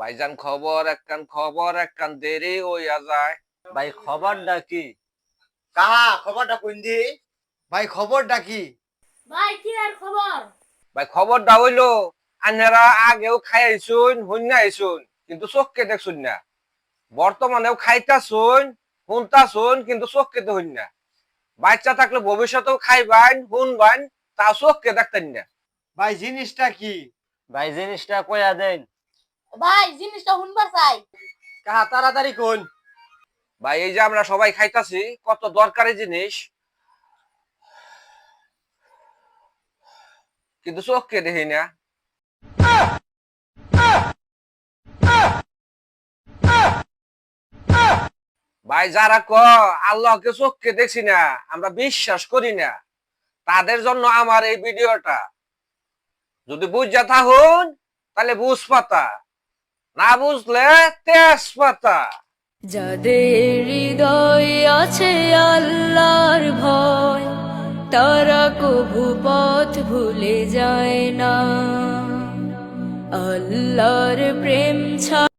ভাইজান খবর একখান খবর একখান দেরি হইয়া যায়। ভাই খবরটা কি? কাহা খবরটা কোন দি? ভাই খবরটা কি? ভাই কি আর খবর? ভাই খবরটা হইল আন্নারা আগেও খাইছুন হুন্না আইছুন কিন্তু চোখকে দেখছুন না। বর্তমানেও খাইতাছুন শুনতাছুন কিন্তু চোখকে তো হইন না। বাচ্চা থাকলে ভবিষ্যতেও খাইবান শুনবান তা চোখকে দেখতেন না। ভাই জিনিসটা কি? ভাই জিনিসটা কইয়া দেন। ভাই, জিনিসটা শুনবার চাই। কাহা, তাড়াতাড়ি কোন ভাই, এই যে আমরা সবাই খাইতাছি, কত দরকারি জিনিস। কিন্তু চোখকে দেখি না। ভাই, যারা ক আল্লাহকে চোখকে দেখছি না, আমরা বিশ্বাস করি না। তাদের জন্য আমার এই ভিডিওটা। যদি বুঝা থাকুন, তাহলে বুঝ পাতা না বুঝলে তেজপাতা। যাদের হৃদয় আছে আল্লাহর ভয়, তারা কবু পথ ভুলে যায় না। আল্লাহর প্রেম ছা